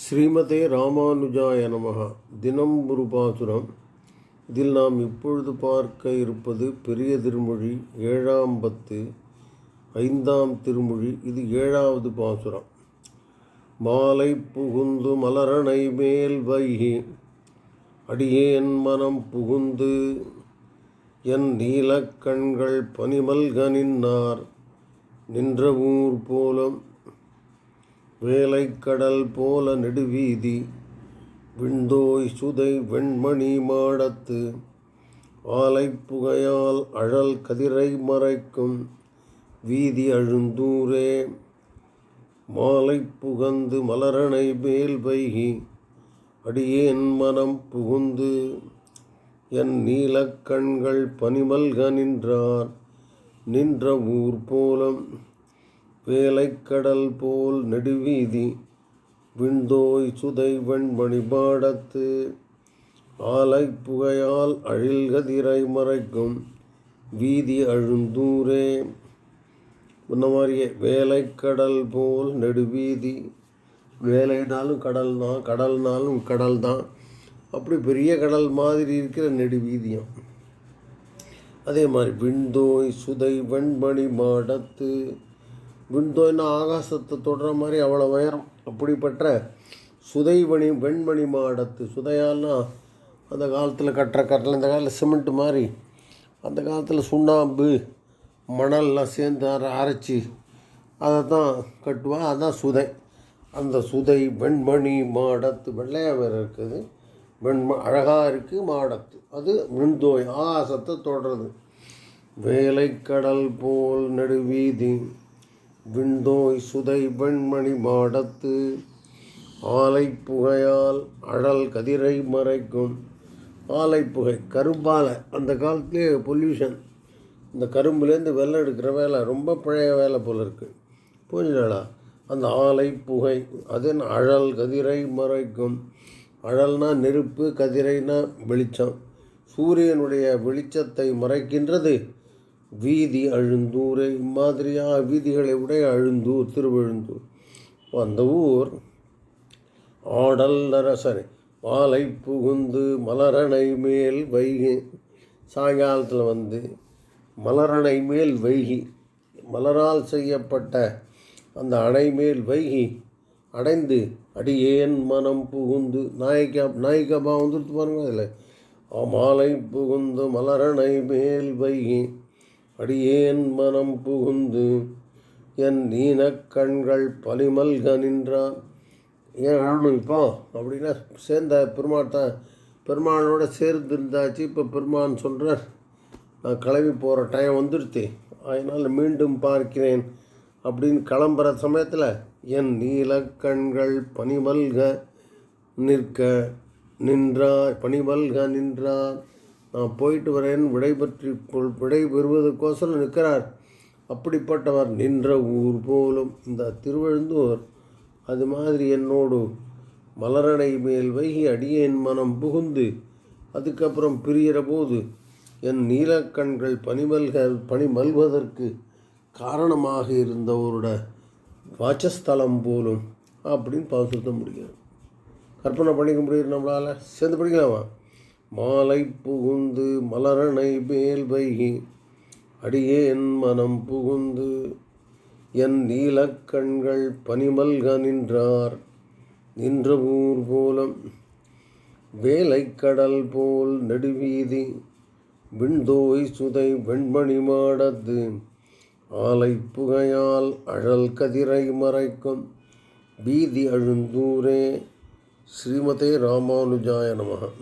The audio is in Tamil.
ஸ்ரீமதே ராமானுஜாய நமக தினம் ஒரு பாசுரம் இதில் நாம் இப்பொழுது பார்க்க இருப்பது பெரிய திருமொழி ஏழாம் பத்து ஐந்தாம் திருமொழி. இது ஏழாவது பாசுரம். மாலை புகுந்து மலரணை மேல் வைகி அடியேன் மனம் புகுந்து என் நீலக்கண்கள் பனிமல்க நின்னார். நின்ற ஊர் போலும் வேலைக்கடல் போல நெடுவீதி விண்டோய் சுதை வெண்மணி மாடத்து ஆலைப்புகையால் அழல் கதிரை மறைக்கும் வீதி அழுந்தூரே மாலை புகந்து மலரணை மேல் வைகி அடியேன் மனம் புகுந்து என் நீலக்கண்கள் பனிமல்க நின்றார் நின்ற ஊர் போலம் வேலைக்கடல் போல் நெடுவீதி விண்தோய் சுதை வெண்மணி பாடத்து ஆலை புகையால் அழில்கதிரை மறைக்கும் வீதி அழுந்தூரே இந்த மாதிரியே வேலைக்கடல் போல் நெடுவீதி. வேலைனாலும் கடல் தான் கடல்னாலும் கடல் தான் அப்படி பெரிய கடல் மாதிரி இருக்கிற நெடுவீதியம். அதே மாதிரி விண்தோய் சுதை வெண்மணி மாடத்து விண்தோய்னா ஆகாசத்தை தொடுற மாதிரி அவ்வளோ உயரம்? அப்படிப்பட்ட சுதைவணி வெண்மணி மாடத்து சுதையால்னா அந்த காலத்தில் கட்டுற கட்டில் இந்த காலத்தில் சிமெண்ட் மாதிரி அந்த காலத்தில் சுண்ணாம்பு மணல்லாம் சேர்ந்து அரைச்சி அதை தான் கட்டுவா. அதுதான் சுதை. அந்த சுதை வெண்மணி மாடத்து வெள்ளையாக வேறு இருக்குது. வெண்ம அழகாக இருக்குது மாடத்து. அது விண்தோய் ஆகாசத்தை தொடுறது. வேலைக்கடல் போல் நடுவீதி விண்டோய் சுதை வெண்மணி மாடத்து ஆலை புகையால் அழல் கதிரை மறைக்கும். ஆலை புகை கரும்பாலை. அந்த காலத்துலேயே பொல்யூஷன். இந்த கரும்புலேருந்து வெள்ளம் எடுக்கிற வேலை ரொம்ப பழைய வேலை போல் இருக்குது புரிஞ்சுடா அந்த ஆலை புகை அதன் அழல் கதிரை மறைக்கும். அழல்னா நெருப்பு கதிரைனா வெளிச்சம். சூரியனுடைய வெளிச்சத்தை மறைக்கின்றது. வீதி அழுந்தூரை இம்மாதிரியாக வீதிகளை உடைய அழுந்தூர் திருவழுந்தூர். அந்த ஊர் ஆடல் நரசனை மாலை புகுந்து மலரணை மேல் வைகி. சாயங்காலத்தில் வந்து மலரணை மேல் வைகி. மலரால் செய்யப்பட்ட அந்த அணை மேல் வைகி அடைந்து அடியேன் மனம் புகுந்து நாயக்கா நாயிக்கா வந்துட்டு பாருங்க அதில். மாலை புகுந்து மலரணை மேல் வைகி. அடியேன் மனம் புகுந்து என் நீன கண்கள் பலிமல்க நின்றான். ஏன் அழணும் இப்போ? அப்படின்னா சேர்ந்த பெருமாள் தான் பெருமானோட சேர்ந்து இருந்தாச்சு. இப்போ பெருமான் சொல்கிறார் நான் கிளம்பி போகிற டைம் வந்துடுத்து அதனால் மீண்டும் பார்க்கிறேன் அப்படின்னு கிளம்புற சமயத்தில் என் நீலக்கண்கள் பனிமல்க நிற்க நின்றார் பனிமல்க நின்றார். நான் போயிட்டு வரேன் விடை பற்றி விடை பெறுவதற்கோசரம் நிற்கிறார். அப்படிப்பட்டவர் நின்ற ஊர் போலும் இந்த திருவழுந்தூர். அது மாதிரி என்னோடு மலரணை மேல் வைகி அடியேன் மனம் புகுந்து அதுக்கப்புறம் பிரிகிற போது என் நீலக்கண்கள் பனிமல்க பனிமல்வதற்கு காரணமாக இருந்தவரோட வாச்சஸ்தலம் போலும் அப்படின்னு பாசுத்த முடியும் கற்பனை பண்ணிக்க முடியும் நம்மளால்? சேர்ந்து படிக்கலாமா? மாலை புகுந்து மலரணை மேல் வைகி. அடியேன் மனம் புகுந்து என் நீலக்கண்கள் பனிமல்க நின்றார். நின்ற ஊர் போலம் வேலைக்கடல் போல் நெடுவீதி. விண்தோய் சுதை வெண்மணி மாடத்து ஆலை புகையால் அழல் கதிரை மறைக்கும் வீதி அழுந்தூரே. ஸ்ரீமதே ராமானுஜாய நமக